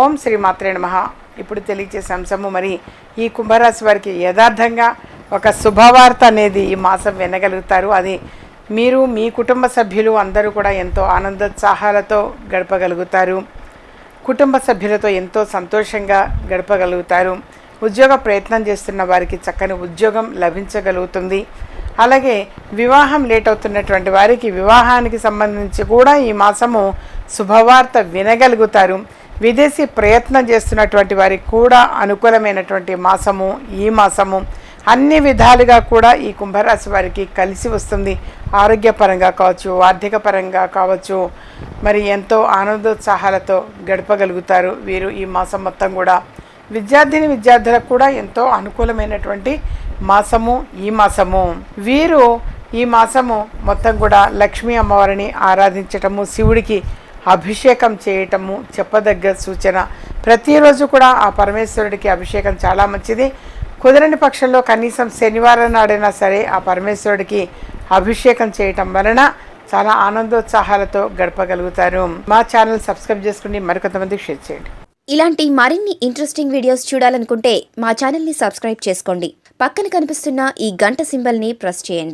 ఓం శ్రీ మాత్రే నమ. ఇప్పుడు తెలియచేసే అంశము మరి ఈ కుంభరాశి వారికి యథార్థంగా ఒక శుభవార్త అనేది ఈ మాసం వినగలుగుతారు. అది మీరు మీ కుటుంబ సభ్యులు అందరూ కూడా ఎంతో ఆనందోత్సాహాలతో గడపగలుగుతారు. కుటుంబ సభ్యులతో ఎంతో సంతోషంగా గడపగలుగుతారు. ఉద్యోగ ప్రయత్నం చేస్తున్న వారికి చక్కని ఉద్యోగం లభించగలుగుతుంది. అలాగే వివాహం లేట్ అవుతున్నటువంటి వారికి వివాహానికి సంబంధించి కూడా ఈ మాసము శుభవార్త వినగలుగుతారు. విదేశీ ప్రయత్నం చేస్తున్నటువంటి వారికి కూడా అనుకూలమైనటువంటి మాసము ఈ మాసము అన్ని విధాలుగా కూడా ఈ కుంభరాశి వారికి కలిసి వస్తుంది. ఆరోగ్యపరంగా కావచ్చు ఆర్థిక పరంగా కావచ్చు మరి ఎంతో ఆనందోత్సాహాలతో గడపగలుగుతారు. వీరు ఈ మాసం మొత్తం కూడా విద్యార్థిని విద్యార్థులకు కూడా ఎంతో అనుకూలమైనటువంటి మాసము ఈ మాసము. వీరు ఈ మాసము మొత్తం కూడా లక్ష్మీ అమ్మవారిని ఆరాధించటము శివుడికి అభిషేకం చేయటము చెప్పదగ్గ సూచన. ప్రతిరోజు కూడా ఆ పరమేశ్వరుడికి అభిషేకం చాలా మంచిది. కుదరని పక్షంలో కనీసం శనివారం నాడైనా సరే ఆ పరమేశ్వరుడికి అభిషేకం చేయటం వలన చాలా ఆనందోత్సాహాలతో గడపగలుగుతారు. మా ఛానల్ సబ్స్క్రైబ్ చేసుకుని మరికొంతమందికి షేర్ చేయండి. ఇలాంటి మరిన్ని ఇంట్రెస్టింగ్ వీడియోస్ చూడాలనుకుంటే మా ఛానల్ని సబ్స్క్రైబ్ చేసుకోండి. పక్కన కనిపిస్తున్న ఈ గంట సింబల్ని ప్రెస్ చేయండి.